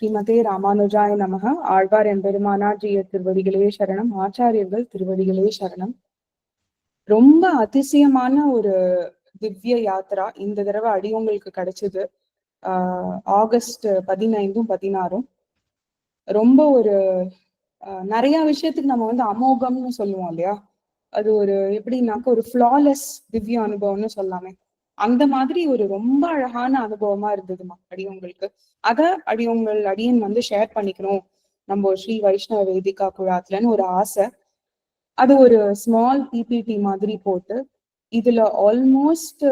ஸ்ரீமதே ராமானுஜாய நமக. ஆழ்வார் எம்பெருமானாஜிய திருவடிகளே சரணம். ஆச்சாரியர்கள் திருவடிகளே சரணம். ரொம்ப அதிசயமான ஒரு திவ்ய யாத்திரா இந்த தடவை அடியவங்களுக்கு கிடைச்சது. ஆஹ் ஆகஸ்ட் பதினைந்தும் பதினாறும். ரொம்ப ஒரு நிறைய விஷயத்துக்கு நம்ம வந்து அமோகம்னு சொல்லுவோம் இல்லையா? அது ஒரு எப்படின்னாக்க ஒரு ஃபிளாலெஸ் திவ்ய அனுபவம்னு சொல்லாமே அந்த மாதிரி ஒரு ரொம்ப அழகான அனுபவமா இருந்ததுமா அடியவங்களுக்கு. அத அடியவங்கள் அடியன் வந்து ஷேர் பண்ணிக்கணும். நம்ம ஸ்ரீ வைஷ்ணவ வேதிகா குழாத்துலன்னு ஒரு ஆசை. அது ஒரு ஸ்மால் பிபிடி மாதிரி போட்டு இதுல ஆல்மோஸ்ட்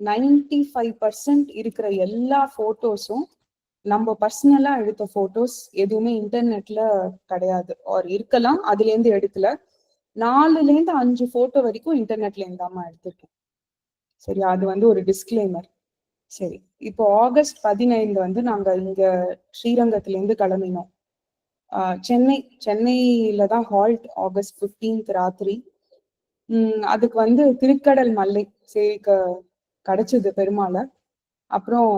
நைன்டி ஃபைவ் பர்சன்ட் இருக்கிற எல்லா போட்டோஸும் நம்ம பர்சனலா எடுத்த போட்டோஸ் எதுவுமே இன்டர்நெட்ல கிடையாது. ஆர் இருக்கலாம் அதுல இருந்து எடுக்கல. நாலுல இருந்து அஞ்சு போட்டோ வரைக்கும் இன்டர்நெட்ல இருந்தாம எடுத்திருக்கேன். சரி அது வந்து ஒரு டிஸ்க்ளைமர் சரி. இப்போ ஆகஸ்ட் பதினைந்து வந்து நாங்க இங்க ஸ்ரீரங்கத்துல இருந்து கிளம்பினோம் சென்னை சென்னையில தான் ஹால்ட் ஆகஸ்ட் பிப்டீன்த் ராத்திரி. அதுக்கு வந்து திருக்கடல் மல்லை சேவிக்க கிடைச்சது பெருமாளை. அப்புறம்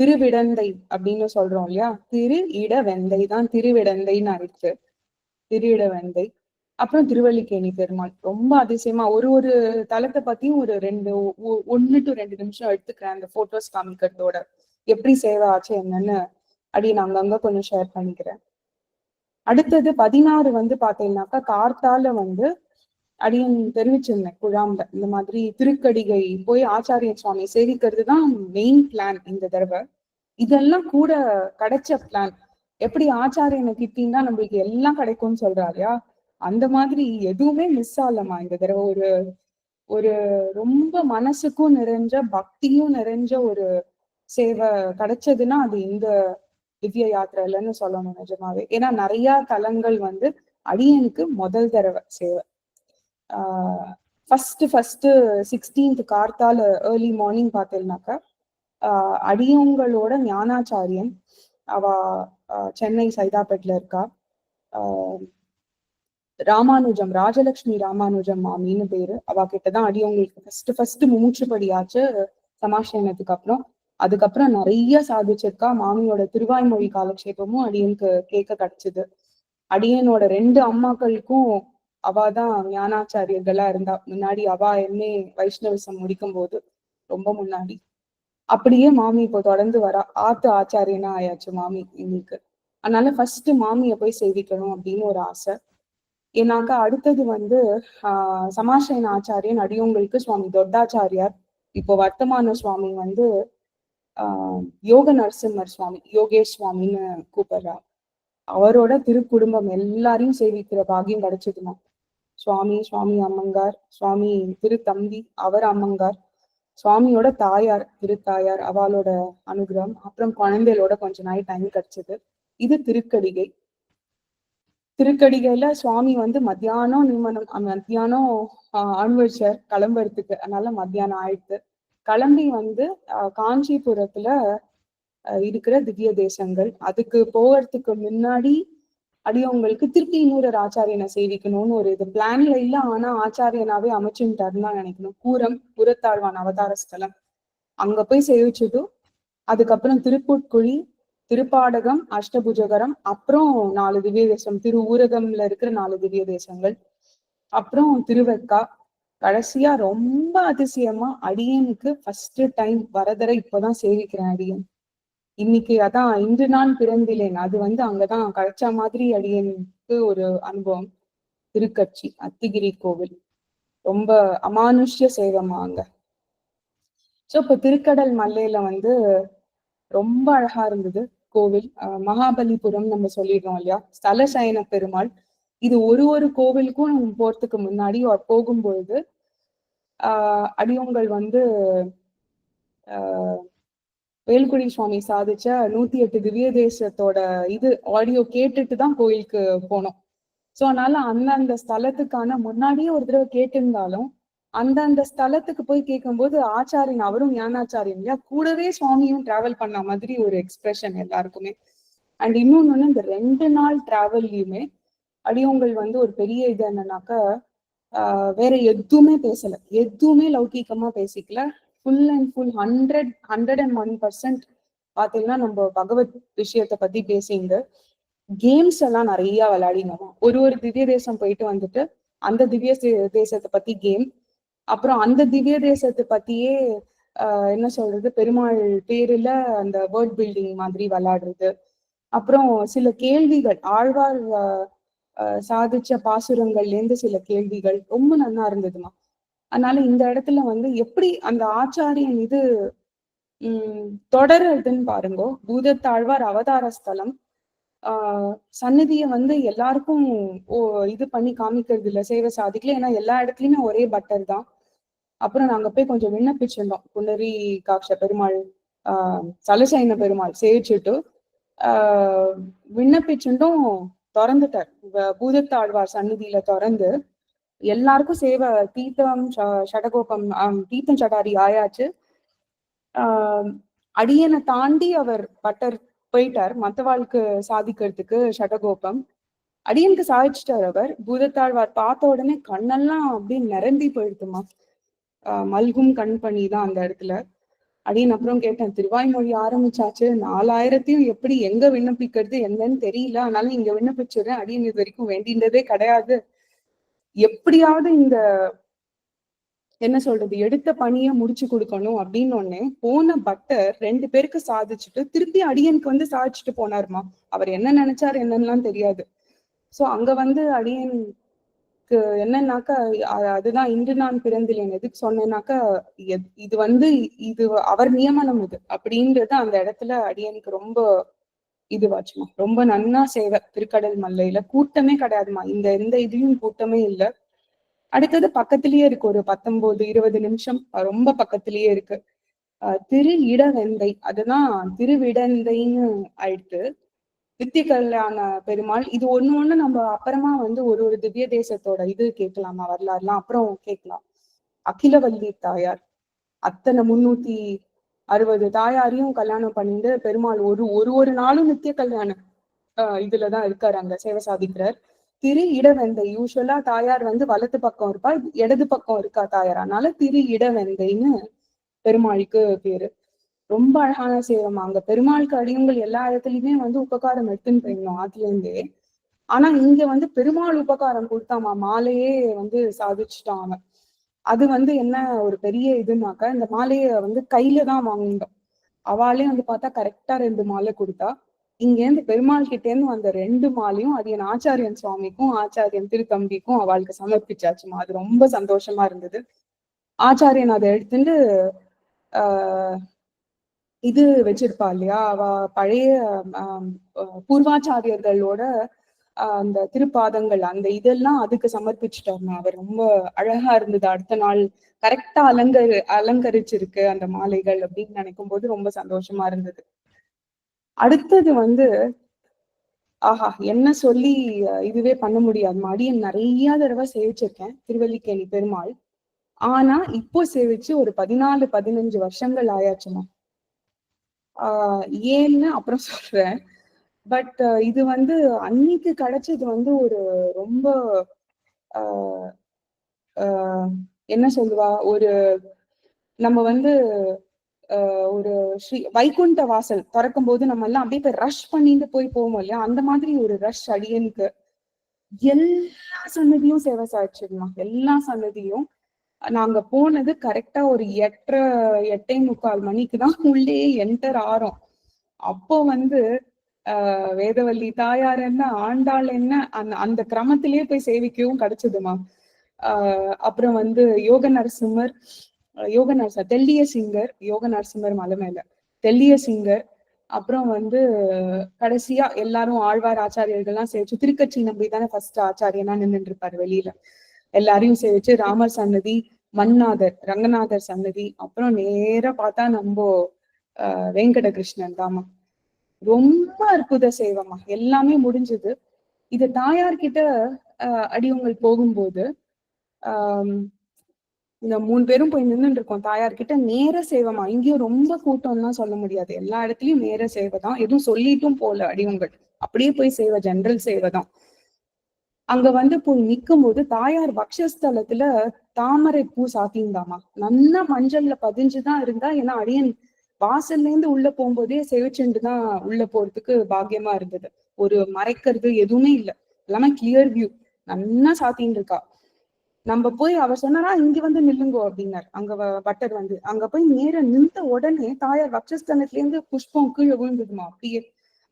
திருவிடந்தை அப்படின்னு சொல்றோம் இல்லையா? திரு இட வெந்தை தான் திருவிடந்தைன்னு ஆயிடுச்சு திரு இட வெந்தை அப்புறம் திருவல்லிக்கேணி பெருமாள். ரொம்ப அதிசயமா ஒரு ஒரு தலத்தை பத்தியும் ஒரு ரெண்டு ஒன்னு டு ரெண்டு நிமிஷம் எடுத்துக்கிறேன் அந்த போட்டோஸ் காமிக்கிறதோட. எப்படி சேவை ஆச்சு என்னன்னு அடி நான் அங்கங்க கொஞ்சம் ஷேர் பண்ணிக்கிறேன். அடுத்தது பதினாறு வந்து பாத்தீங்கன்னாக்கா கார்த்தால வந்து அடியன் தெரிவிச்சிருந்தேன் குழாம்ப. இந்த மாதிரி திருக்கடிகை போய் ஆச்சாரிய சுவாமி சேவிக்கிறது தான் மெயின் பிளான் இந்த தடவை. இதெல்லாம் கூட கிடைச்ச பிளான் எப்படி ஆச்சாரியனை கிட்டின்னா நம்மளுக்கு எல்லாம் கிடைக்கும்னு சொல்றாருயா அந்த மாதிரி எதுவுமே மிஸ் ஆகலமா இந்த தடவை ஒரு ஒரு ரொம்ப மனசுக்கும் நிறைஞ்ச பக்தியும் நிறைஞ்ச ஒரு சேவை கிடைச்சதுன்னா அது இந்த திவ்ய யாத்திரைலன்னு சொல்லணும் நிஜமாவே. ஏன்னா நிறைய தலங்கள் வந்து அடியனுக்கு முதல் தடவை சேவை. ஆஹ் ஃபர்ஸ்ட் ஃபர்ஸ்ட் சிக்ஸ்டீன்த் கார்த்தால ஏர்லி மார்னிங் பார்த்தேன்னாக்கா ஆஹ் அடியவங்களோட ஞானாச்சாரியன் அவ சென்னை சைதாப்பேட்ல இருக்கா. ஆஹ் ராமானுஜம் ராஜலட்சுமி ராமானுஜம் மாமின்னு பேரு. அவ கிட்டதான் அடியவங்களுக்கு ஃபர்ஸ்ட் ஃபர்ஸ்ட் மூச்சு படியாச்சு சமாசயனத்துக்கு அப்புறம். அதுக்கப்புறம் நிறைய சாதிச்சிருக்கா. மாமியோட திருவாய்மொழி காலக்ஷேபமும் அடியனுக்கு கேட்க கிடைச்சது. அடியனோட ரெண்டு அம்மாக்களுக்கும் அவாதான் ஞானாச்சாரியர்களா இருந்தா. முன்னாடி அவா என்னே வைஷ்ணவிசம் முடிக்கும் போது ரொம்ப முன்னாடி. அப்படியே மாமி இப்போ தொடர்ந்து வரா. ஆத்து ஆச்சாரியனா ஆயாச்சு மாமி எங்களுக்கு. அதனால ஃபர்ஸ்ட் மாமியை போய் சேவிக்கணும் அப்படின்னு ஒரு ஆசை. ஏன்னாக்கா அடுத்தது வந்து ஆஹ் ஆச்சாரியன் அடியவங்களுக்கு சுவாமி தொட்டாச்சாரியார் இப்போ வர்த்தமான சுவாமி வந்து ஆஹ் யோக நரசிம்மர் சுவாமி யோகேஷ் சுவாமின்னு கூப்பிடுறா. அவரோட திருக்குடும்பம் எல்லாரையும் சேவிக்கிற பாகியம் கிடைச்சதுமா. சுவாமி சுவாமி அம்மங்கார் சுவாமி திருத்தம்பி அவர் அம்மங்கார் சுவாமியோட தாயார் திருத்தாயார் அவளோட அனுகிரகம் அப்புறம் குழந்தைகளோட கொஞ்ச நாள் டைம் கிடைச்சது. இது திருக்கடிகை. திருக்கடிகையில சுவாமி வந்து மத்தியானம் நிமனம் மத்தியானம் ஆஹ் அனுபவிச்சார் கிளம்புறதுக்கு அதனால மத்தியானம் ஆயிடுத்து. கிளம்பி வந்து காஞ்சிபுரத்துல இருக்கிற திவ்ய தேசங்கள். அதுக்கு போகிறதுக்கு முன்னாடி அடியவங்களுக்கு திருப்பி இன்னொரு ஆச்சாரியனை சேவிக்கணும்னு ஒரு இது. பிளான்ல இல்ல ஆனா ஆச்சாரியனாவே அமைச்சுட்டாருன்னு தான் நினைக்கணும். கூரம் புறத்தாழ்வான் அவதார ஸ்தலம். அங்க போய் சேவிச்சுட்டும் அதுக்கப்புறம் திருப்பூட்குழி திருப்பாடகம் அஷ்டபுஜகரம் அப்புறம் நாலு திவ்ய தேசம். திரு ஊரகம்ல இருக்கிற நாலு திவ்ய தேசங்கள். அப்புறம் திருவெக்கா. கடைசியா ரொம்ப அதிசயமா அடியனுக்கு ஃபர்ஸ்ட் டைம் வரதரை இப்பதான் சேவிக்கிறேன் அடியன். இன்னைக்கு அதான் இன்று நான் பிறந்திலேன். அது வந்து அங்கதான் கிடைச்ச மாதிரி அடியனுக்கு ஒரு அனுபவம். திருக்கட்சி அத்திகிரி கோவில். ரொம்ப அமானுஷ்ய சேவமா அங்க. சோ இப்ப திருக்கடல் மல்லையில வந்து ரொம்ப அழகா இருந்தது. கோவில் மகாபலிபுரம் நம்ம சொல்லிடுறோம் இல்லையா? ஸ்தல சயன பெருமாள். இது ஒரு ஒரு கோவிலுக்கும் நம்ம போறதுக்கு முன்னாடி போகும்பொழுது ஆஹ் அடியோங்கள் வந்து ஆஹ் வேல்குடி சுவாமி சாதிச்ச நூத்தி எட்டு திவ்ய தேசத்தோட இது ஆடியோ கேட்டுட்டு தான் கோயிலுக்கு போனோம். சோ அதனால அந்தந்த ஸ்தலத்துக்கான முன்னாடியே ஒரு தடவை கேட்டிருந்தாலும் அந்தந்த ஸ்தலத்துக்கு போய் கேட்கும்போது ஆச்சாரியன் அவரும் ஞானாச்சாரியன் இல்லையா? கூடவே சுவாமியும் டிராவல் பண்ண மாதிரி ஒரு எக்ஸ்பிரஷன் எல்லாருக்குமே. அண்ட் இன்னொன்னு இந்த ரெண்டு நாள் டிராவல்லையுமே அடியவங்கள் வந்து ஒரு பெரிய இது என்னன்னாக்கா வேற எதுவுமே பேசல. எதுவுமே லௌகீகமா பேசிக்கல. Full and full hundred hundred and one percent பாத்தீங்கன்னா நம்ம பகவத் விஷயத்த பத்தி பேசிங்க கேம்ஸ் எல்லாம் நிறைய விளையாடினோம். ஒரு ஒரு திவ்ய தேசம் போயிட்டு வந்துட்டு அந்த திவ்ய தேசத்தை பத்தி கேம் அப்புறம் அந்த திவ்ய தேசத்தை பத்தியே ஆஹ் என்ன சொல்றது பெருமாள் பேருல அந்த வேர்ட் பில்டிங் மாதிரி விளையாடுறது. அப்புறம் சில கேள்விகள் ஆழ்வார் சாதிச்ச பாசுரங்கள்ல இருந்து சில கேள்விகள் ரொம்ப நல்லா இருந்ததுமா. அதனால இந்த இடத்துல வந்து எப்படி அந்த ஆச்சாரியன் இது உம் தொடர்றதுன்னு பாருங்கோ. பூதத்தாழ்வார் அவதார ஸ்தலம். ஆஹ் சன்னதிய வந்து எல்லாருக்கும் ஓ இது பண்ணி காமிக்கிறது இல்ல சேவை சாதிக்கல. ஏன்னா எல்லா இடத்துலயுமே ஒரே பட்டர் தான். அப்புறம் நாங்க போய் கொஞ்சம் விண்ணப்பிச்சிருந்தோம். குன்னரி காட்ச பெருமாள் ஆஹ் சலசைன பெருமாள் சேவிச்சுட்டு ஆஹ் விண்ணப்பிச்சுட்டும் திறந்துட்டார். பூதத்தாழ்வார் சன்னதியில திறந்து எல்லாருக்கும் சேவை தீர்த்தம் சடகோபம் தீர்த்தம் சடாரி ஆயாச்சு. ஆஹ் அடியனை தாண்டி அவர் பட்டர் போயிட்டார். மத்தவாளுக்கு சாதிக்கிறதுக்கு சடகோபம். அடியனுக்கு சாதிச்சிட்டார் அவர். பூதத்தாழ்வார் பார்த்த உடனே கண்ணெல்லாம் அப்படியே நிரம்பி போயிடுதுமா மல்கும் கண் பண்ணி தான் அந்த இடத்துல. அடியன் அப்புறம் கேட்டேன் திருவாய்மொழி ஆரம்பிச்சாச்சு. நாலாயிரத்தையும் எப்படி எங்க விண்ணப்பிக்கிறது என்னன்னு தெரியல. அதனால இங்க விண்ணப்பிச்சிடுறேன். அடியன் இது வரைக்கும் வேண்டின்றதே கிடையாது. எப்படியாவது இந்த என்ன சொல்றது எடுத்த பணிய முடிச்சு கொடுக்கணும் அப்படின்னு ஒண்ணு போன பட்டர் ரெண்டு பேருக்கு சாதிச்சுட்டு திருப்பி அடியனுக்கு வந்து சாதிச்சுட்டு போனாருமா. அவர் என்ன நினைச்சாரு என்னன்னுலாம் தெரியாது. சோ அங்க வந்து அடியன் அடியனுக்கு என்னன்னாக்கா அதுதான் இன்று நான் பிறந்திலேன் எதுக்கு சொன்னேன்னாக்கா இது வந்து இது அவர் நியமனம் இது அப்படின்றது அந்த இடத்துல அடியனுக்கு ரொம்ப இதுவாச்சுமா. ரொம்ப நன்னா சேவை. திருக்கடல் மல்லையில கூட்டமே கிடையாதுமா. இந்த எந்த இதுலயும் கூட்டமே இல்லை. அடுத்தது பக்கத்திலேயே இருக்கு. ஒரு பத்தொன்பது இருபது நிமிஷம். ரொம்ப பக்கத்திலேயே இருக்கு. திரு இடவெந்தை அதுதான் திருவிடந்தைன்னு ஆயிடுத்து. நித்திய கல்யாண பெருமாள். இது ஒண்ணு ஒண்ணு நம்ம அப்புறமா வந்து ஒரு ஒரு திவ்ய தேசத்தோட இது கேட்கலாமா வரலாறுலாம்? அப்புறம் கேட்கலாம். அகிலவல்லி தாயார். அத்தனை முன்னூத்தி அறுபது தாயாரையும் கல்யாணம் பண்ணிட்டு பெருமாள் ஒரு ஒரு ஒரு நாளும் நித்திய கல்யாணம் ஆஹ் இதுலதான் இருக்காரு அங்க சேவை சாதிக்கிறார். திரு இடவெந்தை. யூஸ்வலா தாயார் வந்து வலது பக்கம் இருப்பா இடது பக்கம் இருக்கா தாயார். அதனால திரு இடவெந்தைன்னு பெருமாளுக்கு பேரு. ரொம்ப அழகான சேவம். அங்க பெருமாளுக்கு அடியுங்கள் எல்லா இடத்துலயுமே வந்து உபகாரம் எடுத்துன்னு போயிடணும் ஆத்துல இருந்தே ஆனா இங்க வந்து பெருமாள் உபகாரம் கொடுத்தாமா? மாலையே வந்து சாதிச்சுட்டான் அவன். அது வந்து என்ன ஒரு பெரிய இதுனாக்கா இந்த மாலையை வந்து கையில தான் வாங்கிட்டோம் அவளே வந்து பார்த்தா கரெக்டா ரெண்டு மாலை கொடுத்தா. இங்கேருந்து பெருமாள் கிட்ட இருந்து வந்த ரெண்டு மாலையும் அது என் ஆச்சாரியன் சுவாமிக்கும் ஆச்சாரியன் திருத்தம்பிக்கும் அவளுக்கு சமர்ப்பிச்சாச்சுமா? அது ரொம்ப சந்தோஷமா இருந்தது. ஆச்சாரியன் அதை எடுத்துட்டு ஆஹ் இது வச்சிருப்பா இல்லையா? அவ பழைய பூர்வாச்சாரியர்களோட அந்த திருப்பாதங்கள் அந்த இதெல்லாம் அதுக்கு சமர்ப்பிச்சுட்டாங்க அவர் ரொம்ப அழகா இருந்தது. அடுத்த நாள் கரெக்டா அலங்கரி அலங்கரிச்சிருக்கு அந்த மாலைகள் அப்படின்னு நினைக்கும் போது ரொம்ப சந்தோஷமா இருந்தது. அடுத்தது வந்து ஆஹா என்ன சொல்லி இதுவே பண்ண முடியாது. மடியன் நிறைய தடவை சேவிச்சிருக்கேன். திருவல்லிக்கேணி பெருமாள். ஆனா இப்போ சேவிச்சு ஒரு பதினாலு பதினஞ்சு வருஷங்கள் ஆயாச்சுமா? ஏன்னு அப்புறம் சொல்றேன். பட் இது வந்து அன்னைக்கு கிடைச்சது வந்து ஒரு ரொம்ப ஆஹ் என்ன சொல்லுவா? ஒரு நம்ம வந்து ஒரு ஸ்ரீ வைகுண்ட வாசல் திறக்கும் போது நம்ம எல்லாம் அப்படியே போய் ரஷ் பண்ணிட்டு போய் போவோம் இல்லையா? அந்த மாதிரி ஒரு ரஷ் அடியனுக்கு. எல்லா சன்னதியும் சேவை சாய்ச்சிடலாம் எல்லா சன்னதியும். நாங்க போனது கரெக்டா ஒரு எட்டரை எட்டே முக்கால் மணிக்கு தான் உள்ளே என்டர் ஆறோம். அப்போ வந்து ஆஹ் வேதவல்லி தாயார் என்ன ஆண்டாள் என்ன அந்த அந்த கிரமத்திலேயே போய் சேவிக்கவும் கிடைச்சதுமா ஆஹ் அப்புறம் வந்து யோக நரசிம்மர் யோக நரச தெல்லிய சிங்கர் யோக நரசிம்மர் மலை மேல. தெல்லிய சிங்கர் அப்புறம் வந்து கடைசியா எல்லாரும் ஆழ்வார் ஆச்சாரியர்கள்லாம் சேர்த்து திருக்கட்சி நம்பி தானே ஃபர்ஸ்ட் ஆச்சாரியனா நின்றுட்டு இருப்பாரு வெளியில. எல்லாரையும் சேவிச்சு ராமர் சன்னதி மன்னாதர் ரங்கநாதர் சன்னதி அப்புறம் நேர பார்த்தா நம்ம வெங்கட கிருஷ்ணன் தாமா ரொம்ப அற்புத சேவமா எல்லாமே முடிஞ்சது. இது தாயார்கிட்ட அஹ் அடியவங்கள் போகும்போது ஆஹ் இந்த மூணு பேரும் போய் நின்றுட்டு இருக்கோம் தாயார்கிட்ட நேர சேவமா இங்கேயும் ரொம்ப கூட்டம்லாம் சொல்ல முடியாது. எல்லா இடத்துலயும் நேர சேவை தான் எதுவும் சொல்லிட்டும் போல அடிவங்கள் அப்படியே போய் சேவை ஜென்ரல் சேவை தான். அங்க வந்து போய் நிற்கும் போது தாயார் பக்ஷஸ்தலத்துல தாமரை பூ சாத்தியிருந்தாமா நல்லா மஞ்சள்ல பதிஞ்சுதான் இருந்தா ஏன்னா அடியன் வாசல்ல இருந்து உள்ள போகும்போதே செவிச்செண்டு தான் உள்ள போறதுக்கு பாக்கியமா இருந்தது. ஒரு மறைக்கிறது எதுவுமே இல்ல. எல்லாமே கிளியர் வியூ நல்லா சாத்தின்னு இருக்கா நம்ம போய் அவர் சொன்னாரா இங்க வந்து நில்லுங்கோ அப்படின்னார். அங்க பட்டர் வந்து அங்க போய் நேர நின்ற உடனே தாயார் வக்ஷஸ்தனத்துல இருந்து புஷ்பம் கீழே விழுந்ததுமா? அப்படியே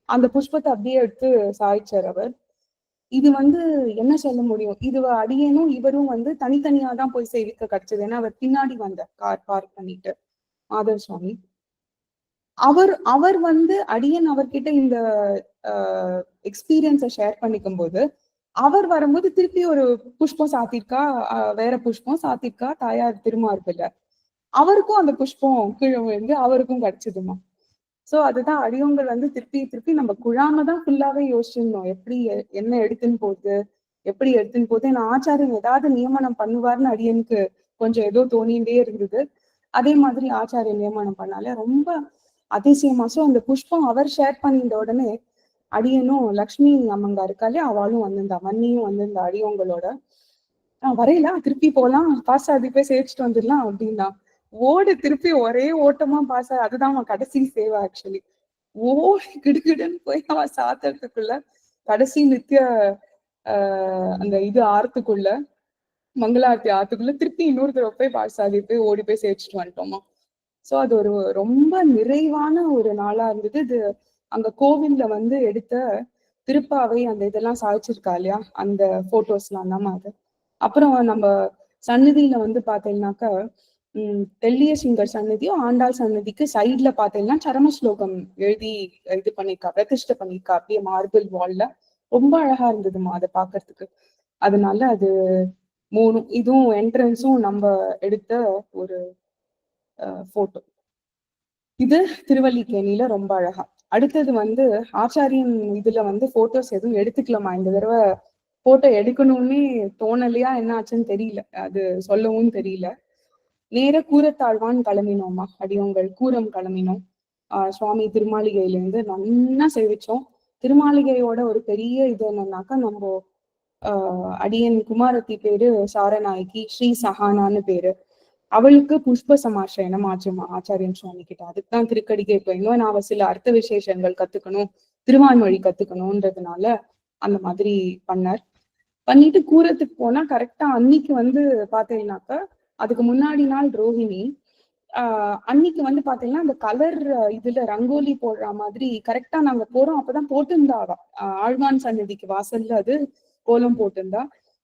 அந்த புஷ்பத்தை அப்படியே எடுத்து சாய்ச்சார் அவர். இது வந்து என்ன சொல்ல முடியும்? இது அடியனும் இவரும் வந்து தனித்தனியா தான் போய் சேவிக்க கிடைச்சது ஏன்னா அவர் பின்னாடி வந்தார் கார் பார்க் பண்ணிட்டு மாதவ சுவாமி அவர் அவர் வந்து அடியன் அவர்கிட்ட இந்த எக்ஸ்பீரியன்ஸை ஷேர் பண்ணிக்கும் போது அவர் வரும்போது திருப்பி ஒரு புஷ்பம் சாத்திருக்கா? வேற புஷ்பம் சாத்திருக்கா? தாயார் திருமார்பில்ல அவருக்கும் அந்த புஷ்பம் கீழே விழுந்து அவருக்கும் கிடைச்சதுமா? சோ அதுதான் அடியோங்கள் வந்து திருப்பி திருப்பி நம்ம குழாம தான் ஃபுல்லாவே யோசிச்சிருந்தோம். எப்படி என்ன எடுத்துன்னு போகுது எப்படி எடுத்துன்னு போகுது. நான் ஆச்சாரியன் ஏதாவது நியமனம் பண்ணுவார்னு அடியனுக்கு கொஞ்சம் ஏதோ தோணிகிட்டே இருந்தது. அதே மாதிரி ஆச்சாரிய நியமனம் பண்ணாலே ரொம்ப அதிசயமா. சோ அந்த புஷ்பம் அவர் ஷேர் பண்ணிட்ட உடனே அடியனும் லக்ஷ்மி அம்மங்கா இருக்காளே அவளும் வந்திருந்தா மன்னியும் வந்திருந்தா அடியவங்களோட ஆஹ் திருப்பி போலாம் பாஸ் ஆதி போய் சேர்த்துட்டு வந்துடலாம் அப்படின்னா ஓடு திருப்பி ஒரே ஓட்டமா பாஸ் அதுதான் அவன் கடைசி சேவை ஆக்சுவலி ஓடி கிடுகிடுன்னு போய் அவன் சாத்துறதுக்குள்ள கடைசி நித்திய ஆஹ் அந்த இது ஆறத்துக்குள்ள மங்களாரத்தி ஆத்துக்குள்ள திருப்பி இன்னொரு தடவை போய் ஆகி போய் ஓடி போய் சேர்த்துட்டு வந்துட்டோமா. சோ அது ஒரு ரொம்ப நிறைவான ஒரு நாளா இருந்தது. இது அங்க கோவில்ல வந்து எடுத்த திருப்பாவை அந்த இதெல்லாம் சாதிச்சிருக்கா இல்லையா? அந்த போட்டோஸ்லாம் தான் அது. அப்புறம் நம்ம சன்னதியில வந்து பாத்தீங்கன்னாக்கா உம் தெல்லிய சிங்கர் சன்னதியும் ஆண்டாள் சன்னதிக்கு சைட்ல பாத்தீங்கன்னா சரம ஸ்லோகம் எழுதி இது பண்ணிருக்கா பிரதிஷ்ட பண்ணிருக்கா அப்படியே மார்பிள் வால்ல ரொம்ப அழகா இருந்ததுமா அதை பாக்குறதுக்கு. அதனால அது மூணு இதுவும் என்ட்ரன்ஸும் நம்ம எடுத்த ஒரு போட்டோ இது திருவல்லிக்கேணியில ரொம்ப அழகா. அடுத்தது வந்து ஆச்சாரியன் இதுல வந்து போட்டோஸ் எதுவும் எடுத்துக்கலாமா இந்த தடவை போட்டோ எடுக்கணும்னே தோணலையா என்ன ஆச்சுன்னு தெரியல. அது சொல்லவும் தெரியல. நேர கூரத்தாழ்வான் கிளம்பினோமா அடியோங்கள் கூரம் கிளம்பினோம் ஆஹ் சுவாமி திருமாளிகையிலேருந்து நல்லா சேவிச்சோம். திருமாளிகையோட ஒரு பெரிய இது என்னன்னாக்கா நம்ம ஆஹ் அடியன் குமாரத்தி பேரு சாரநாயகி ஸ்ரீ சஹானான்னு பேரு. அவளுக்கு புஷ்ப சமாசயனம் ஆச்சுமா ஆச்சாரியன் சுவாமி கிட்ட. அதுக்குதான் திருக்கடிகை இப்ப இன்னும் நான் சில அர்த்த விசேஷங்கள் கத்துக்கணும் திருவான்மொழி கத்துக்கணும்ன்றதுனால அந்த மாதிரி பண்ணார். பண்ணிட்டு கூறத்துக்கு போனா கரெக்டா அன்னைக்கு வந்து பாத்தீங்கன்னாக்கா அதுக்கு முன்னாடி நாள் ரோஹிணி ஆஹ் அன்னைக்கு வந்து பாத்தீங்கன்னா அந்த கலர் இதுல ரங்கோலி போடுற மாதிரி கரெக்டா நாங்க போறோம். அப்பதான் போட்டிருந்தா ஆழ்வான் சன்னதிக்கு வாசல்ல அது கோலம் போட்டிருந்தா.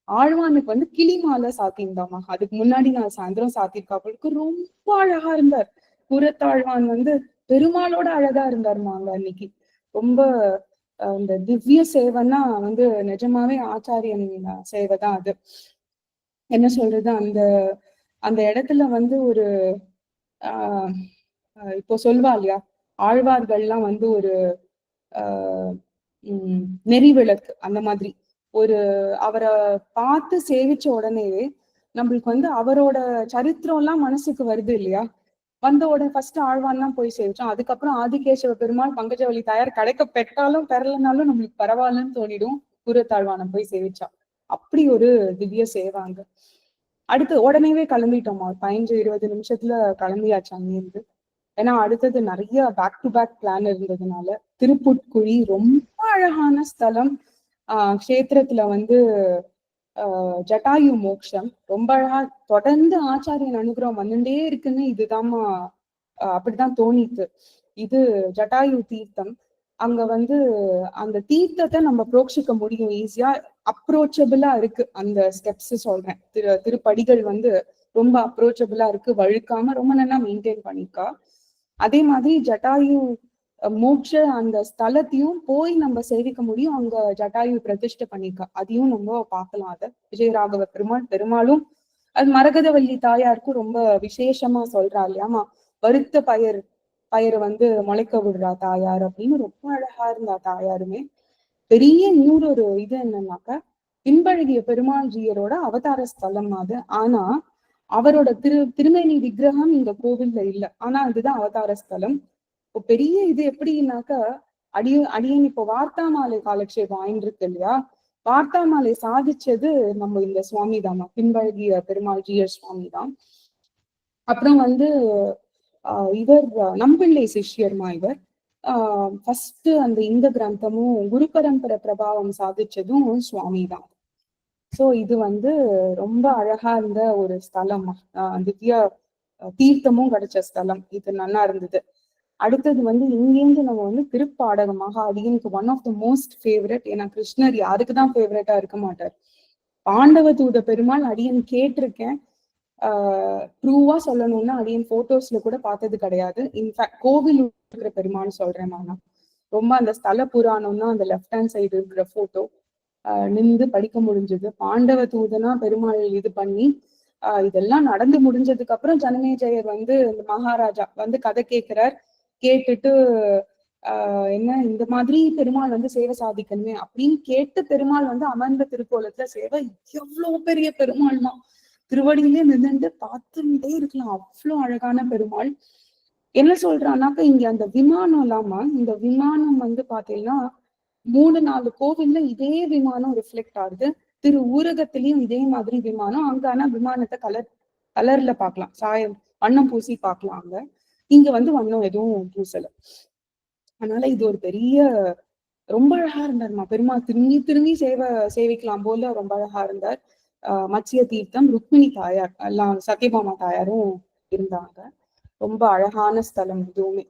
ஆழ்வானுக்கு வந்து கிளி மாலை சாத்தியிருந்தாமா? அதுக்கு முன்னாடி நான் சாயந்தரம் சாத்தியிருக்காப்பளுக்கு ரொம்ப அழகா இருந்தார். புறத்தாழ்வான் வந்து பெருமாளோட அழகா இருந்தாருமா அங்க அன்னைக்கு. ரொம்ப இந்த திவ்ய சேவைன்னா வந்து நிஜமாவே ஆச்சாரியன் சேவை தான் அது. என்ன சொல்றது? அந்த அந்த இடத்துல வந்து ஒரு ஆஹ் இப்போ சொல்வா இல்லையா? ஆழ்வார்கள்லாம் வந்து ஒரு ஆஹ் உம் நெறி விளக்கு அந்த மாதிரி. ஒரு அவரை பார்த்து சேவிச்ச உடனே நம்மளுக்கு வந்து அவரோட சரித்திரம் எல்லாம் மனசுக்கு வருது இல்லையா? வந்த உடனே ஃபர்ஸ்ட் ஆழ்வான்லாம் போய் சேவிச்சோம் அதுக்கப்புறம் ஆதிகேசவ பெருமாள் பங்கஜவழி தயார் கிடைக்க பெற்றாலும் பெறலனாலும் நம்மளுக்கு பரவாயில்லன்னு தோணிடும். குரத்தாழ்வானம் போய் சேவிச்சா அப்படி ஒரு திவ்ய சேவாங்க. அடுத்து உடனேவே கிளம்பிட்டோமா. ஒரு பதினஞ்சு இருபது நிமிஷத்துல கிளம்பியாச்சு அங்கேருந்து ஏன்னா அடுத்தது நிறைய பேக் டு பேக் பிளான் இருந்ததுனால திருப்புட்குழி ரொம்ப அழகான ஸ்தலம். ஆஹ் கஷேத்திரத்துல வந்து ஆஹ் ஜட்டாயு மோக்ஷம். ரொம்ப அழகா தொடர்ந்து ஆச்சாரியன் அனுகிரகம் வந்துட்டே இருக்குன்னு இதுதாம்மா அப்படிதான் தோணித்து இது ஜட்டாயு தீர்த்தம். அங்க வந்து அந்த தீர்த்தத்தை நம்ம புரோக்ஷிக்க முடியும் ஈஸியா அப்ரோச்சபிளா இருக்கு. அந்த ஸ்டெப்ஸ் சொல்றேன். திரு திருப்படிகள் வந்து ரொம்ப அப்ரோச்சபிளா இருக்கு. வழுக்காம ரொம்ப நல்லா மெயின்டைன் பண்ணிருக்கா அதே மாதிரி ஜட்டாயு மோட்ச அந்த ஸ்தலத்தையும் போய் நம்ம சேவிக்க முடியும். அங்க ஜட்டாயு பிரதிஷ்ட பண்ணிருக்கா அதையும் நம்ம பார்க்கலாம் விஜய் ராகவ பெருமாள் பெருமாளும் அது மரகதவல்லி தாயாருக்கும் ரொம்ப விசேஷமா சொல்றா இல்லையாமா வருத்த பயர் பயிரை வந்து முளைக்க விடுறா தாயார் அப்படின்னு ரொம்ப அழகா இருந்தா தாயாருமே. பெரிய இன்னொரு ஒரு இது என்னன்னாக்கா பின்பழகிய பெருமாள்ஜியரோட அவதார ஸ்தலம் அது. ஆனா அவரோட திரு திருமேனி விக்கிரகம் இந்த கோவில்ல இல்ல. ஆனா அதுதான் அவதார ஸ்தலம். இப்போ பெரிய இது எப்படின்னாக்கா அடிய அடியன் இப்போ வார்த்தாமாலை காலட்சேபம் ஆயின்றிருக்கு இல்லையா? வார்த்தாமாலை சாதிச்சது நம்ம இந்த சுவாமி தான் பின்பழகிய பெருமாள் ஜியர் சுவாமி தான் அப்புறம் வந்து இவர் நம்பிள்ளை சிஷ்யர்மா இவர். ஃபர்ஸ்ட் அந்த இந்த கிரந்தமும் குரு பரம்பரை பிரபாவம் சாதிச்சதும் சுவாமி தான் சோ இது வந்து ரொம்ப அழகா இருந்த ஒரு ஸ்தலம். திவ்ய தீர்த்தமும் கிடைச்ச ஸ்தலம். இது நல்லா இருந்தது. அடுத்தது வந்து இங்கேருந்து நம்ம வந்து திருப்பாடகமாக அடியனுக்கு one of the most favourite ஏன்னா கிருஷ்ணர் யாருக்கு தான் ஃபேவரட்டா இருக்க மாட்டார். பாண்டவ தூத பெருமாள் அடியன் கேட்டிருக்கேன். ஆஹ் ட்ரூவா சொல்லணும்னா அடியன் போட்டோஸ்ல கூட பார்த்தது கிடையாது. இன்ஃபேக்ட் கோவில் இருக்கிற பெருமாள் சொல்றேன் நான். ரொம்ப அந்த ஸ்தல புராணம்னா அந்த லெஃப்ட் ஹேண்ட் சைடு இருக்கிற போட்டோ நின்று படிக்க முடிஞ்சது. பாண்டவ தூதனா பெருமாள் இது பண்ணி ஆஹ் இதெல்லாம் நடந்து முடிஞ்சதுக்கு அப்புறம் ஜனமேஜயர் வந்து இந்த மகாராஜா வந்து கதை கேட்கிறார். கேட்டுட்டு ஆஹ் என்ன இந்த மாதிரி பெருமாள் வந்து சேவை சாதிக்கணுமே அப்படின்னு கேட்டு பெருமாள் வந்து அமர்ந்த திருக்கோலத்துல சேவை எவ்வளவு பெரிய பெருமாள்மா. திருவடியிலே நின்றுட்டு பார்த்துட்டே இருக்கலாம். அவ்வளவு அழகான பெருமாள். என்ன சொல்றான்னாக்க இங்க அந்த விமானம் இல்லாம இந்த விமானம் வந்து பாத்தீங்கன்னா மூணு நாலு கோவில்ல இதே விமானம் ரிஃப்ளெக்ட் ஆகுது. திரு ஊரகத்திலயும் இதே மாதிரி விமானம். அங்க ஆனா விமானத்தை கலர் கலர்ல பாக்கலாம் சாயம் வண்ணம் பூசி பாக்கலாம் அங்க. இங்க வந்து வண்ணம் எதுவும் பூசல. அதனால இது ஒரு பெரிய ரொம்ப அழகா இருந்தாருமா. பெருமாள் திரும்பி திரும்பி சேவை சேவிக்கலாம் போல ரொம்ப அழகா இருந்தார். ஆஹ் தீர்த்தம் ருக்மிணி தாயார் எல்லாம் சத்யபாமா தாயாரும் இருந்தாங்க. ரொம்ப அழகான ஸ்தலம் இதுவுமே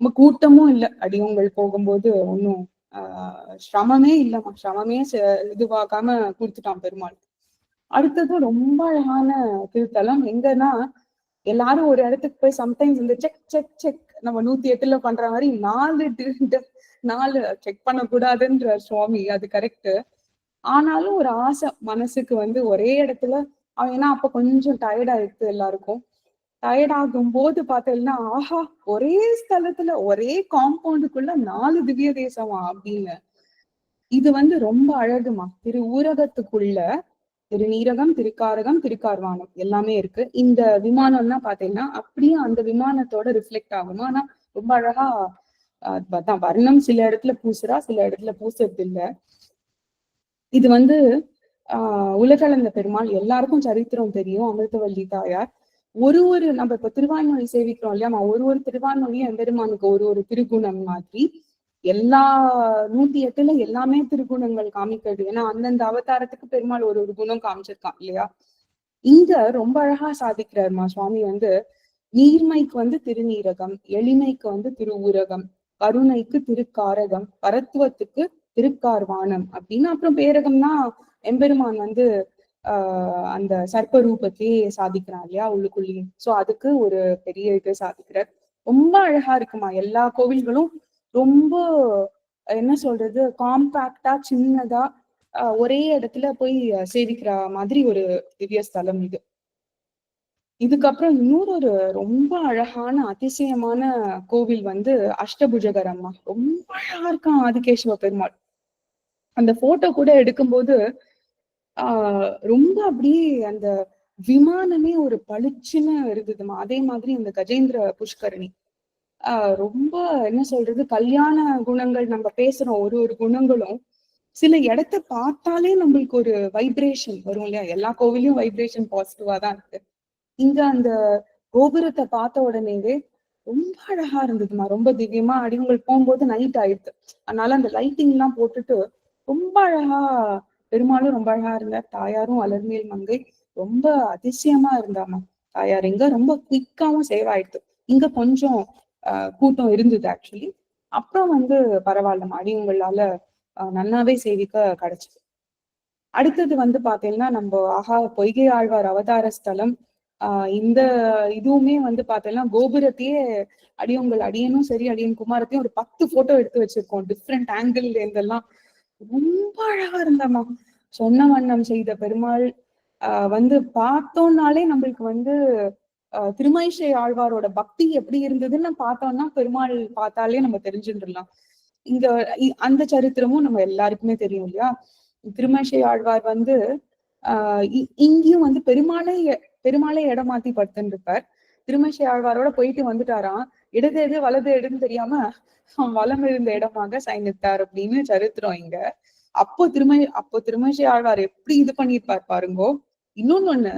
ரொம்ப கூட்டமும் இல்லை. அடியவங்கள் போகும்போது ஒன்றும் ஆஹ் சிரமமே இல்லைம்மா சிரமமே இதுவாகாம கொடுத்துட்டான் பெருமாள். அடுத்தது ரொம்ப அழகான திருத்தலம் எங்கன்னா எல்லாரும் ஒரு இடத்துக்கு போய் சம்டைம்ஸ் இந்த செக் செக் செக் நம்ம நூத்தி எட்டுல பண்ற மாதிரி நாலு நாலு செக் பண்ணக்கூடாதுன்ற சுவாமி அது கரெக்ட் ஆனாலும் ஒரு ஆசை மனசுக்கு வந்து ஒரே இடத்துல அவன் ஏன்னா அப்ப கொஞ்சம் டயர்ட் ஆயிடுது எல்லாருக்கும். டயர்ட் ஆகும் போது பார்த்தீங்கன்னா ஆஹா ஒரே ஸ்தலத்துல ஒரே காம்பவுண்டுக்குள்ள நாலு திவ்ய தேசமா அப்படின்னு. இது வந்து ரொம்ப அழகுமா? திரு ஊரகத்துக்குள்ள திருநீரகம் திருக்காரகம் திருக்கார்வானம் எல்லாமே இருக்கு. இந்த விமானம்னா பாத்தீங்கன்னா அப்படியே அந்த விமானத்தோட ரிஃப்ளெக்ட் ஆகணும் ஆனா ரொம்ப அழகா வர்ணம் சில இடத்துல பூசுறா சில இடத்துல பூசுறது இல்ல இது வந்து ஆஹ் உலகளந்த பெருமாள் எல்லாருக்கும் சரித்திரம் தெரியும் அமிர்தவல்லி தாயார். ஒரு ஒரு நம்ம இப்ப திருவாய்மொழி சேவிக்கிறோம் இல்லையா ஒரு ஒரு திருவாய்மொழியும் எம்பெருமானுக்கு ஒரு ஒரு திருகுணம் மாதிரி எல்லா நூத்தி எட்டுல எல்லாமே திருகுணங்கள் காமிக்கிறது. ஏன்னா அந்தந்த அவதாரத்துக்கு பெருமாள் ஒரு ஒரு குணம் காமிச்சிருக்கான் இல்லையா? இங்க ரொம்ப அழகா சாதிக்கிறாருமா சுவாமி வந்து நீர்மைக்கு வந்து திருநீரகம் எளிமைக்கு வந்து திருஊரகம் கருணைக்கு திருக்காரகம் பரத்துவத்துக்கு திருக்கார்வானம் அப்படின்னு. அப்புறம் பேரகம்னா எம்பெருமான் வந்து ஆஹ் அந்த சர்ப்ப ரூபத்தையே சாதிக்கிறான் இல்லையா உள்ளுக்குள்ளேயே. சோ அதுக்கு ஒரு பெரிய இது சாதிக்கிறார். ரொம்ப அழகா இருக்குமா எல்லா கோவில்களும். ரொம்ப என்ன சொல்றது காம்பாக்டா சின்னதா ஒரே இடத்துல போய் சேவிக்கிற மாதிரி ஒரு திவ்ய ஸ்தலம் இது. இதுக்கப்புறம் இன்னொரு ஒரு ரொம்ப அழகான அதிசயமான கோவில் வந்து அஷ்டபுஜகர் அம்மா ரொம்ப அழகா இருக்கான் ஆதிகேஸ்வர பெருமாள். அந்த போட்டோ கூட எடுக்கும்போது ஆஹ் ரொம்ப அப்படியே அந்த விமானமே ஒரு பளிச்சுன்னு இருந்ததுமா? அதே மாதிரி அந்த கஜேந்திர புஷ்கரணி. ஆஹ் ரொம்ப என்ன சொல்றது? கல்யாண குணங்கள் நம்ம பேசுறோம் ஒரு ஒரு குணங்களும் சில இடத்த பார்த்தாலே நம்மளுக்கு ஒரு வைப்ரேஷன் வரும் இல்லையா? எல்லா கோவிலையும் வைப்ரேஷன் பாசிட்டிவா தான் இருக்கு. இங்க அந்த கோபுரத்தை பார்த்த உடனேவே ரொம்ப அழகா இருந்ததுமா? ரொம்ப திவ்யமா அடிவங்கள் போகும்போது நைட் ஆயிடுது. அதனால அந்த லைட்டிங் எல்லாம் போட்டுட்டு ரொம்ப அழகா பெருமாளும் ரொம்ப அழகா இருந்தார். தாயாரும் அலர்மேல் மங்கை. ரொம்ப அதிசயமா இருந்தாமா தாயார் இங்க ரொம்ப குயிக்காவும் சேவ் ஆயிடுது இங்க கொஞ்சம் கூட்டம் இருந்தது ஆக்சுவலி அப்புறம் வந்து பரவாயில்ல. அடியவங்களால நன்னாவே சேவிக்க கிடைச்சது. அடுத்தது வந்து பாத்தீங்கன்னா நம்ம ஆஹா பொய்கை ஆழ்வார் அவதார ஸ்தலம். ஆஹ் இந்த இதுவுமே வந்து பாத்தீங்கன்னா கோபுரத்தையே அடியவங்கள் அடியனும் சரி அடியன் குமாரத்தையும் ஒரு பத்து போட்டோ எடுத்து வச்சிருக்கோம். டிஃப்ரெண்ட் ஆங்கிள் இருந்தெல்லாம். ரொம்ப அழகா இருந்தாமா சொன்ன வண்ணம் செய்த பெருமாள் ஆஹ் வந்து பார்த்தோம்னாலே நம்மளுக்கு வந்து திருமயிஷை ஆழ்வாரோட பக்தி எப்படி இருந்ததுன்னு பார்த்தோம்னா பெருமாள் பார்த்தாலே நம்ம தெரிஞ்சுடலாம் இங்க அந்த சரித்திரமும் நம்ம எல்லாருக்குமே தெரியும் இல்லையா? திருமயிஷை ஆழ்வார் வந்து ஆஹ் இங்கேயும் வந்து பெருமாளை பெருமாளை இடம் மாத்தி படுத்துன்னு இருப்பார் திருமஷை ஆழ்வாரோட போயிட்டு வந்துட்டாராம். இடது எது வலது எடுன்னு தெரியாம வளம் இருந்த இடமாக சைனித்தார் அப்படின்னு சரித்திரம் இங்க. அப்போ திருமை அப்போ திருமஷை ஆழ்வார் எப்படி இது பண்ணிருப்பார் பாருங்கோ. இன்னொன்னு ஒண்ணு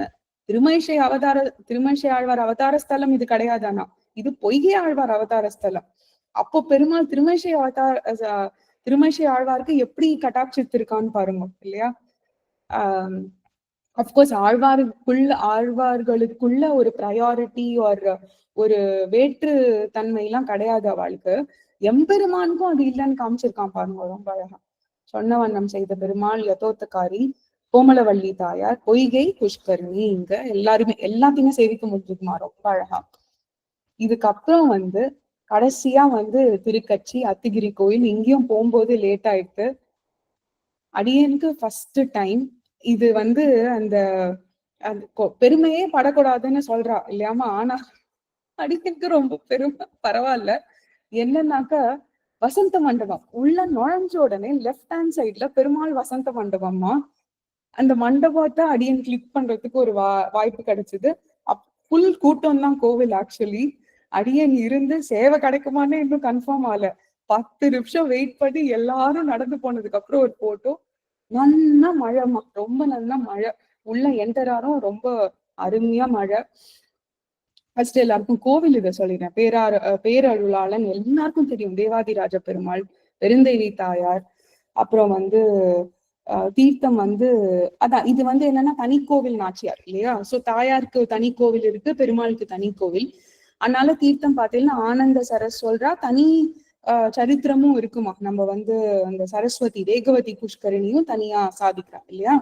திருமயிஷை அவதார திருமயிஷை ஆழ்வார் அவதார ஸ்தலம் இது கிடையாதானா இது பொய்கை ஆழ்வார் அவதார ஸ்தலம். அப்போ பெருமாள் திருமேஷை அவதார அஹ் திருமேஷை ஆழ்வாருக்கு எப்படி கட்டாட்சித்திருக்கான்னு பாருங்க இல்லையா? ஆஹ் அப்கோர்ஸ் ஆழ்வாருக்குள்ள ஆழ்வார்களுக்குள்ள ஒரு ப்ரையாரிட்டி ஒரு ஒரு வேற்று தன்மை எல்லாம் கிடையாது அவளுக்கு. எம்பெருமானுக்கும் அது இல்லைன்னு காமிச்சிருக்கான் பாருங்க ரொம்ப அழகா. சொன்ன வண்ணம் செய்த பெருமாள் யதோத்தக்காரி கோமலவள்ளி தாயார் பொய்கை புஷ்கரணி இங்க எல்லாருமே எல்லாத்தையுமே சேவிக்க முடிஞ்சுக்குமா ரொம்ப அழகா. இதுக்கப்புறம் வந்து கடைசியா வந்து திருக்கட்சி அத்திகிரி கோயில் இங்கேயும் போகும்போது லேட் ஆயிடுத்து அடியனுக்கு ஃபர்ஸ்ட் டைம் இது வந்து அந்த அந்த பெருமையே படக்கூடாதுன்னு சொல்றா இல்லையாமா ஆனா அடிக்கிறதுக்கு ரொம்ப பெருமை. பரவாயில்ல. என்னன்னாக்க வசந்த மண்டபம். உள்ள நுழைஞ்ச உடனே லெஃப்ட் ஹேண்ட் சைட்ல பெருமாள் வசந்த மண்டபம்மா. அந்த மண்டபத்தை அடியன் கிளிக் பண்றதுக்கு ஒரு வா வாய்ப்பு கிடைச்சது. ஃபுல் கூட்டம் தான் கோவில் ஆக்சுவலி அடியன் இருந்து சேவை கிடைக்குமான்னு இன்னும் கன்ஃபார்ம் ஆகல. பத்து நிமிஷம் வெயிட் பண்ணி எல்லாரும் நடந்து போனதுக்கு அப்புறம் ஒரு போட்டோ நல்லா மழை ரொம்ப நல்லா மழை. உள்ள என்டராரும் ரொம்ப அருமையா மழை. ஃபர்ஸ்ட் எல்லாருக்கும் கோவில் இதை சொல்லிடுறேன். பேராறு பேரருளாளன் எல்லாருக்கும் தெரியும். தேவாதிராஜ பெருமாள் பெருந்தேவி தாயார் அப்புறம் வந்து அஹ் தீர்த்தம் வந்து அதான் இது வந்து என்னன்னா தனி கோவில் நாச்சியார் இல்லையா? சோ தாயாருக்கு தனி கோவில் இருக்கு பெருமாளுக்கு தனி கோவில். அதனால தீர்த்தம் பார்த்தீங்கன்னா ஆனந்த சரஸ் சொல்றா. தனி சரித்திரமும் இருக்குமா? நம்ம வந்து அந்த சரஸ்வதி வேகவதி புஷ்கரணியும் தனியா சாதிக்கிறா இல்லையா?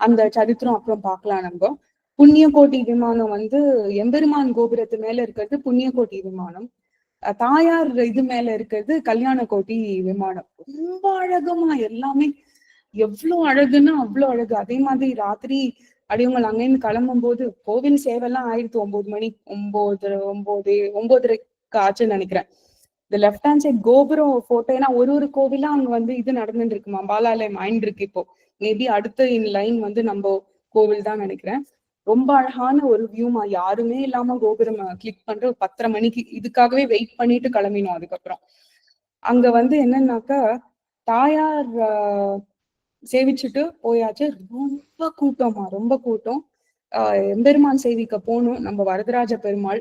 அந்த சரித்திரம் அப்புறம் பார்க்கலாம் நம்ம. புண்ணியகோட்டி விமானம் வந்து எம்பெருமான் கோபுரத்து மேல இருக்கிறது புண்ணியகோட்டி விமானம். தாயார் இது மேல இருக்கிறது கல்யாண கோட்டி விமானம். ரொம்ப அழகுமா எல்லாமே. எவ்வளவு அழகுன்னா அவ்வளவு அழகு. அதே மாதிரி ராத்திரி அடியவங்கள் அங்கேருந்து கிளம்பும் போது கோவில் எல்லாம் ஆயிடுத்து ஒன்பது மணி ஒன்பது ஒன்பது ஒன்பதரைக்கு ஆச்சுன்னு நினைக்கிறேன். இந்த லெஃப்ட் ஹேண்ட் சைட் கோபுரம் போட்டோ ஏன்னா ஒரு ஒரு கோவிலா அங்க வந்து இது நடந்துட்டு இருக்குமா பாலாலயம் ஆயின்னு இருக்கு இப்போ. மேபி அடுத்த இன் லைன் வந்து நம்ம கோவில் தான் நினைக்கிறேன். ரொம்ப அழகான ஒரு வியூமா யாருமே இல்லாம கோபுரம் கிளிக் பண்ற ஒரு பத்தரை மணிக்கு இதுக்காகவே வெயிட் பண்ணிட்டு கிளம்பினோம் அதுக்கப்புறம். அங்க வந்து என்னன்னாக்கா தாயார் சேவிச்சுட்டு போயாச்சு. ரொம்ப கூட்டமா ரொம்ப கூட்டம். ஆஹ் எம்பெருமான் சேவிக்க போகணும். நம்ம வரதராஜ பெருமாள்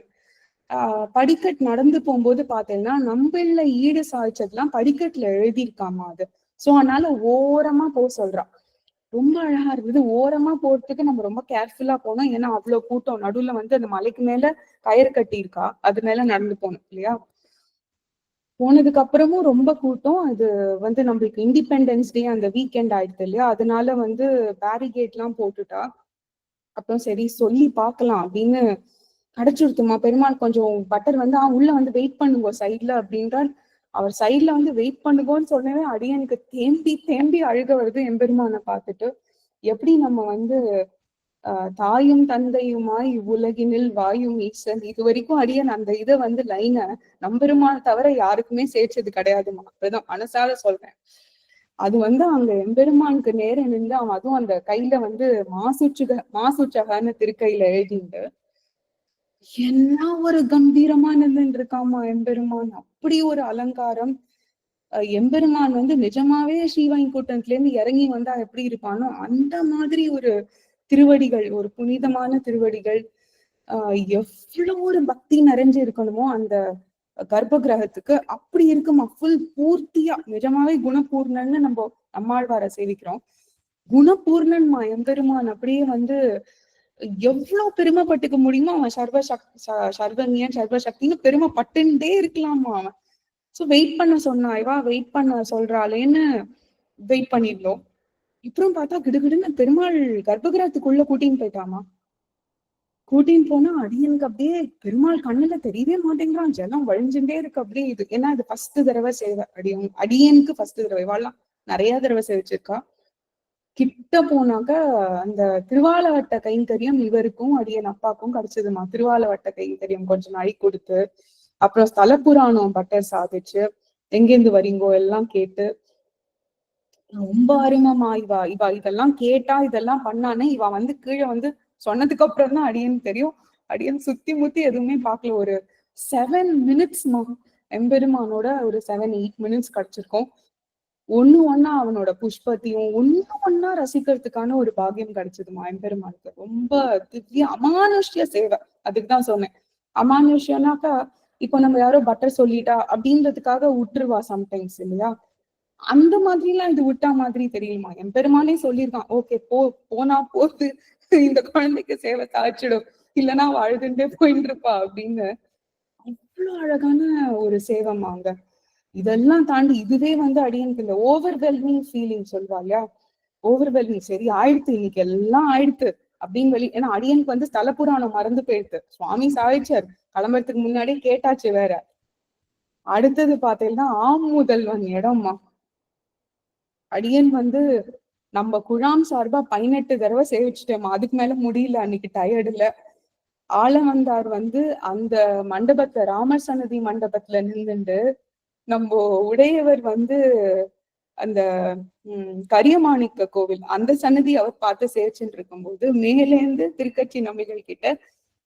ஆஹ் படிக்கட் நடந்து போகும்போது பார்த்தேன்னா நம்மள ஈடு சாய்ச்சதுலாம் படிக்கட்டுல எழுதியிருக்காமா அது? சோ அதனால ஓரமா போக சொல்றான். ரொம்ப அழகா இருந்தது. ஓரமா போறதுக்கு நம்ம ரொம்ப கேர்ஃபுல்லா போனோம். ஏன்னா அவ்வளவு கூட்டம். நடுவுல வந்து அந்த மலைக்கு மேல கயிறு கட்டி இருக்கா அது மேல நடந்து போனோம் இல்லையா? போனதுக்கு அப்புறமும் ரொம்ப கூட்டம். அது வந்து நம்மளுக்கு இண்டிபெண்டன்ஸ் டே அந்த வீக்கெண்ட் ஆயிடுது இல்லையா? அதனால வந்து பேரிகேட் எல்லாம் போட்டுட்டா. அப்புறம் சரி சொல்லி பார்க்கலாம் அப்படின்னு கிடைச்சிருத்துமா பெருமாள் கொஞ்சம் பட்டர் வந்து ஆ உள்ள வந்து வெயிட் பண்ணுங்க சைட்ல அப்படின்றார். அவர் சைட்ல வந்து வெயிட் பண்ணுங்கன்னு சொன்னவே அடியனுக்கு தேம்பி தேம்பி அழுக வருது எம்பெருமானை பார்த்துட்டு. எப்படி நம்ம வந்து ஆஹ் தாயும் தந்தையுமாய் இவ்வுலகினில் வாயும் ஈசன். இது வரைக்கும் அடியன் அந்த இதை வந்து லைனை நம்பெருமான தவிர யாருக்குமே சேர்த்தது கிடையாதுமா அப்பதான் மனசால சொல்றேன். அது வந்து அங்க எம்பெருமானுக்கு நேரம் நின்று அவன் அதுவும் அந்த கையில வந்து மாசுச்சுக மாசுச்சகன்னு திருக்கையில எழுதிண்டு என்ன ஒரு கம்பீரமா இருக்காமா எம்பெருமான்? அப்படி ஒரு அலங்காரம். எம்பெருமான் வந்து நிஜமாவே ஸ்ரீவைகுண்டத்துல இருந்து இறங்கி வந்தா எப்படி இருப்பானோ அந்த மாதிரி ஒரு திருவடிகள் ஒரு புனிதமான திருவடிகள். ஆஹ் எவ்வளவு ஒரு பக்தி நிறைஞ்சு இருக்கணுமோ அந்த கர்ப்ப கிரகத்துக்கு அப்படி இருக்குமா? ஃபுல் பூர்த்தியா நிஜமாவே குணபூர்ணன்னு நம்ம நம்மாழ்வார சேவிக்கிறோம். குணபூர்ணன்மா எம்பெருமான் அப்படியே வந்து எவ்வளவு பெருமைப்பட்டுக்க முடியுமோ அவன் சர்வ சர்வங்கியன் சர்வ சக்தின்னு பெருமைப்பட்டுட்டே இருக்கலாமா அவன்? சோ வெயிட் பண்ண சொன்னா இவா வெயிட் பண்ண சொல்றாளேன்னு வெயிட் பண்ணிருந்தோம். இப்பறம் பார்த்தா கிடுகிடுன்னு பெருமாள் கர்ப்பகிரகத்துக்குள்ள கூட்டின்னு போயிட்டாமா? கூட்டின்னு போனா அடியனுக்கு அப்படியே பெருமாள் கண்ணுல தெரியவே மாட்டேங்கிறான். ஜலம் வழிஞ்சுட்டே இருக்கு அப்படியே இது. ஏன்னா இது ஃபர்ஸ்ட் தடவை சேவை அடியன் அடியனுக்கு ஃபர்ஸ்ட் தடவை. இவாள்லாம் நிறைய தடவை சேவிச்சிருக்கா. கிட்ட போனாக்க அந்த திருவாலவட்ட கைங்கரியம் இவருக்கும் அடியன் அப்பாக்கும் கிடைச்சதுமா? திருவாலவட்ட கைங்கரியம் கொஞ்சம் நாளைக்கு கொடுத்து அப்புறம் ஸ்தல புராணம் பட்டர் சாதிச்சு எங்கேருந்து வரீங்கோ எல்லாம் கேட்டு ரொம்ப அருமமா இவா இவா இதெல்லாம் கேட்டா இதெல்லாம் பண்ணானே இவா வந்து கீழே வந்து சொன்னதுக்கு அப்புறம் தான் அடியன் தெரியும். அடியன் சுத்தி முத்தி எதுவுமே பார்க்கல. ஒரு செவன் மினிட்ஸ் எம்பெருமானோட ஒரு செவன் எயிட் மினிட்ஸ் கிடைச்சிருக்கும். ஒண்ணு ஒன்னா அவனோட புஷ்பத்தையும் ஒண்ணு ஒண்ணா ரசிக்கிறதுக்கான ஒரு பாக்கியம் கிடைச்சதுமா எம்பெருமானுக்கு. ரொம்ப திவ்ய அமானுஷ்ய சேவை. அதுக்குதான் சொன்னேன். அமானுஷ்யனாக்கா இப்போ நம்ம யாரோ பட்டர் சொல்லிட்டா அப்படின்றதுக்காக விட்டுருவா சம்டைம்ஸ் இல்லையா? அந்த மாதிரி எல்லாம் இது விட்டா மாதிரி தெரியுமா என் பெருமானே சொல்லியிருக்கான் ஓகே போ போனா போது. இந்த குழந்தைக்கு சேவை சாச்சிடும் இல்லைன்னா வாழ்ந்துட்டே போயிட்டு இருப்பா. அப்படின்னு. அவ்வளவு அழகான ஒரு சேவமாங்க இதெல்லாம் தாண்டி இதுவே வந்து அடியனுக்கு இந்த ஓவர்வெல்மிங் ஃபீலிங் சொல்வா இல்லையா? ஓவர்வெல்மிங் சரி ஆயிடுத்து இன்னைக்கு எல்லாம் ஆயிடுத்து அப்படின்னு வெளி ஏன்னா அடியனுக்கு வந்து ஸ்தல புராணம் மறந்து போயிடுத்து. சுவாமி சாய்ச்சார் கிளம்புறதுக்கு முன்னாடியே கேட்டாச்சு வேற. அடுத்தது பார்த்தீங்கன்னா ஆம் முதல்வன் இடம்மா. அடியன் வந்து நம்ம குழாம் சார்பா பதினெட்டு தடவை சேவிச்சுட்டேம்மா. அதுக்கு மேல முடியல அன்னைக்கு டயர்டுல ஆள வந்தார் வந்து அந்த மண்டபத்துல ராமர் சன்னதி மண்டபத்துல நின்றுண்டு நம்ம உடையவர் வந்து அந்த உம் கரியமாணிக்க கோவில் அந்த சன்னதி அவர் பார்த்து சேவிச்சுட்டு இருக்கும்போது மேலேந்து திருக்கட்சி நம்பிகள் கிட்ட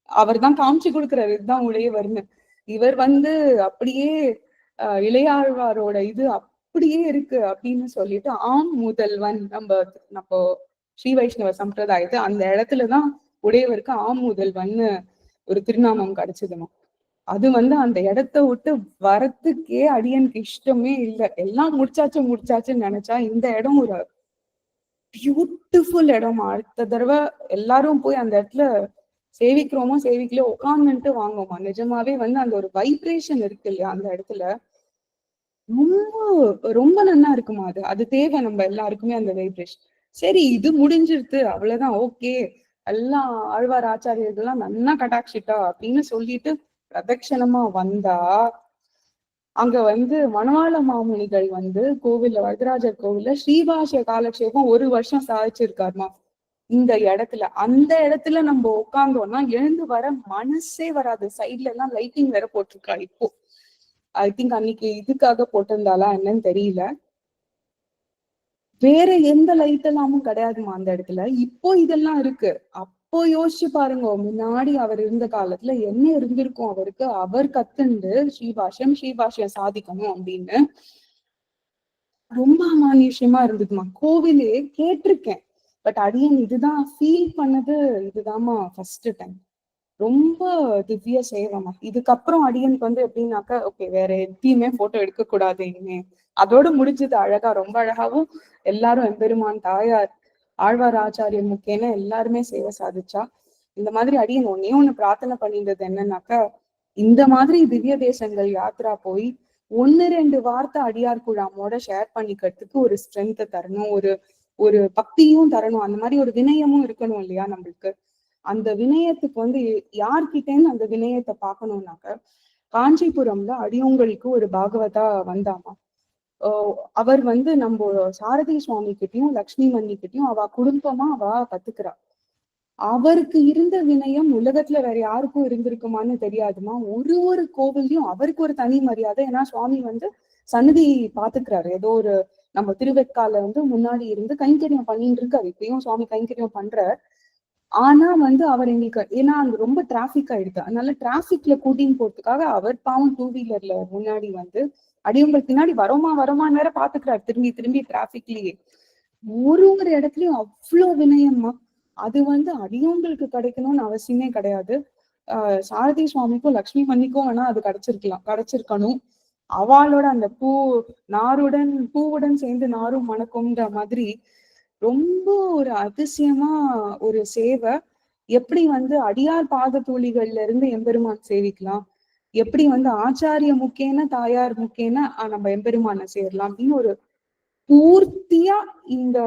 அவர் தான் காமிச்சு கொடுக்குறாரு இதுதான் உடையவர்னு. இவர் வந்து அப்படியே இளையாழ்வாரோட இது அப்படியே இருக்கு அப்படின்னு சொல்லிட்டு ஆம் முதல்வன் நம்ம நம்ம ஸ்ரீ வைஷ்ணவ சம்பிரதாயத்தை அந்த இடத்துலதான் உடையவருக்கு ஆம் முதல்வன் ஒரு திருநாமம் கிடைச்சதுமா. அது வந்து அந்த இடத்த விட்டு வரத்துக்கே அடியனுக்கு இஷ்டமே இல்லை. எல்லாம் முடிச்சாச்சு முடிச்சாச்சுன்னு நினைச்சா இந்த இடம் ஒரு பியூட்டிஃபுல் இடம். அடுத்த தடவை எல்லாரும் போய் அந்த இடத்துல சேவிக்கிறோமோ சேவிக்கலையோ உட்காந்துட்டு வாங்குவோமா நிஜமாவே வந்து அந்த ஒரு வைப்ரேஷன் இருக்கு இல்லையா அந்த இடத்துல. ரொம்ப ரொம்ப நல்லா இருக்குமா அது. அது தேவை நம்ம எல்லாருக்குமே அந்த வைப்ரேஷன் சரி இது முடிஞ்சிருது அவ்வளவுதான். ஓகே. எல்லாம் ஆழ்வார் ஆச்சாரியர்கள்லாம் நல்லா கட்டாக்ஷிட்டா அப்படின்னு சொல்லிட்டு பிரதட்சணமா வந்தா அங்க வந்து மணவாள மாமுனிகள் வந்து கோவில்ல வரதராஜர் கோவில்ல ஸ்ரீபாஷ காலக்ஷேபம் ஒரு வருஷம் சாதிச்சிருக்காருமா. இந்த இடத்துல அந்த இடத்துல நம்ம உட்காந்தோம்னா எழுந்து வர மனசே வராது. சைட்ல எல்லாம் லைட்டிங் வேற போட்டிருக்கா இப்போ. ஐ திங்க் அன்னைக்கு இதுக்காக போட்டிருந்தாலா என்னன்னு தெரியல. வேற எந்த லைட் எல்லாமும் கிடையாதுமா அந்த இடத்துல. இப்போ இதெல்லாம் இருக்கு. அப்ப யோசிச்சு பாருங்க. முன்னாடி அவர் இருந்த காலத்துல என்ன இருந்திருக்கும்? அவருக்கு அவர் கத்துண்டு ஸ்ரீபாஷ்யம் ஸ்ரீபாஷ்யம் சாதிக்கணும் அப்படின்னு ரொம்ப அமானுஷ்யமா இருந்ததுமா. கோவிலே கேட்டிருக்கேன். பட் அடியன் இதுதான் ஃபீல் பண்ணது? இதுதாம்மா ஃபர்ஸ்ட் டைம் ரொம்ப திவ்ய சேவமா. இதுக்கப்புறம் அடியனுக்கு வந்து எப்படின்னாக்கா ஓகே வேற எதையுமே போட்டோ எடுக்க கூடாது இனிமே. அதோட முடிஞ்சது அழகா ரொம்ப அழகாவும் எல்லாரும் எம்பெருமான் தாயார் ஆழ்வார் ஆச்சாரியர் முக்கியன எல்லாருமே சேவை சாதிச்சா. இந்த மாதிரி அடியன் ஒன்னே ஒண்ணு பிரார்த்தனை பண்ணியிருந்தது என்னன்னாக்கா இந்த மாதிரி திவ்ய தேசங்கள் யாத்ரா போய் ஒன்னு ரெண்டு வார்த்தை அடியார் குழாமோட ஷேர் பண்ணிக்கிறதுக்கு ஒரு ஸ்ட்ரென்த் தரணும். ஒரு ஒரு பக்தியும் தரணும். அந்த மாதிரி ஒரு வினயமும் இருக்கணும் இல்லையா நம்மளுக்கு. அந்த வினயத்துக்கு வந்து யார்கிட்டேன்னு அந்த வினயத்தை பார்க்கணும்னாக்க காஞ்சிபுரம்ல அடியோங்களுக்கு ஒரு பாகவதா வந்தாமா? அவர் வந்து நம்ம சாரதி சுவாமி கிட்டயும் லக்ஷ்மி மன்னி கிட்டையும் அவ குடும்பமா அவ கத்துக்கிறா. அவருக்கு இருந்த வினயம் உலகத்துல வேற யாருக்கும் இருந்திருக்குமான்னு தெரியாதுமா? ஒரு ஒரு கோவில்லையும் அவருக்கு ஒரு தனி மரியாதை. ஏன்னா சுவாமி வந்து சன்னதி பாத்துக்கிறாரு. ஏதோ ஒரு நம்ம திருவெக்கால வந்து முன்னாடி இருந்து கைங்கரியம் பண்ணிட்டு இருக்காரு. இப்பயும் சுவாமி கைங்கரியம் பண்ற ஆனா வந்து அவர் எங்களுக்கு ஏன்னா அங்க ரொம்ப டிராபிக் ஆயிடுது. அதனால டிராபிக்ல கூட்டின்னு போறதுக்காக அவர் பாவம் டூ வீலர்ல முன்னாடி வந்து அடியவங்களுக்கு பின்னாடி வரோமா வரோமான்னு வேற பாத்துக்கிறாரு திரும்பி திரும்பி டிராபிக்லயே ஒரு ஒரு இடத்துலயும் அவ்வளவு வினயம்மா. அது வந்து அடியவங்களுக்கு கிடைக்கணும்னு அவசியமே கிடையாது. ஆஹ் சாரதி சுவாமிக்கும் லக்ஷ்மி மணிக்கும் வேணா அது கிடைச்சிருக்கலாம் கிடைச்சிருக்கணும். அவளோட அந்த பூ நாருடன் பூவுடன் சேர்ந்து நாரும் மணக்கும்ன்ற மாதிரி ரொம்ப ஒரு அதிசயமா ஒரு சேவை. எப்படி வந்து அடியார் பாத தூளிகள்ல இருந்து எம்பெருமான் சேவிக்கலாம்? எப்படி வந்து ஆச்சாரிய முக்கேன தாயார் முக்கேன நம்ம எம்பெருமான சேரலாம் அப்படின்னு ஒரு பூர்த்தியா இந்த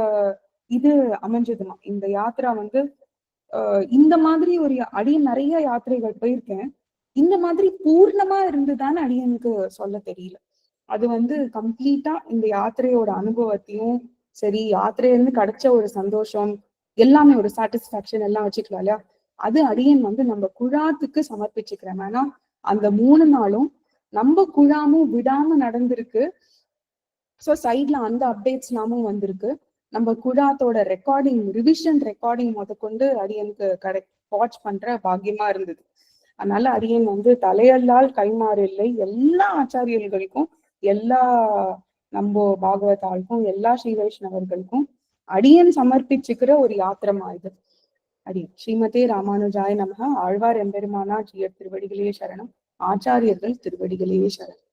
இது அமைஞ்சதுமா. இந்த யாத்திரா வந்து இந்த மாதிரி ஒரு அடிய நிறைய யாத்திரைகள் போயிருக்கேன். இந்த மாதிரி பூர்ணமா இருந்துதான்னு அடியனுக்கு சொல்ல தெரியல. அது வந்து கம்ப்ளீட்டா இந்த யாத்திரையோட அனுபவத்தையும் சரி யாத்திரையிலிருந்து கிடைச்ச ஒரு சந்தோஷம் எல்லாமே ஒரு சாட்டிஸ்பாக்சன் எல்லாம் வச்சுக்கலாம் இல்லையா? அது அடியன் வந்து நம்ம குழாத்துக்கு சமர்ப்பிச்சுக்கிறேன். ஏன்னா அந்த மூணு நாளும் நம்ம குழாமும் விடாம நடந்திருக்கு. ஸோ சைட்ல அந்த அப்டேட்ஸ் நாமும் வந்திருக்கு. நம்ம குழாத்தோட ரெக்கார்டிங் ரிவிஷன் ரெக்கார்டிங் முதற்கொண்டு அரியனுக்கு கரெக்ட் வாட்ச் பண்ற பாக்கியமா இருந்தது. அதனால அரியன் வந்து தலையல்லால் கைமாறு இல்லை. எல்லா ஆச்சாரியர்களுக்கும் எல்லா நம்ம பாகவதாளுக்கும் எல்லா ஸ்ரீ வைஷ்ணவர்களுக்கும் அடியன் சமர்ப்பிச்சுக்கிற ஒரு யாத்திரமா இது. அடி. ஸ்ரீமதே ராமானுஜாய நமக ஆழ்வார் எம்பெருமானா ஜியர் திருவடிகளே சரணம். ஆச்சாரியர்கள் திருவடிகளே சரணம்.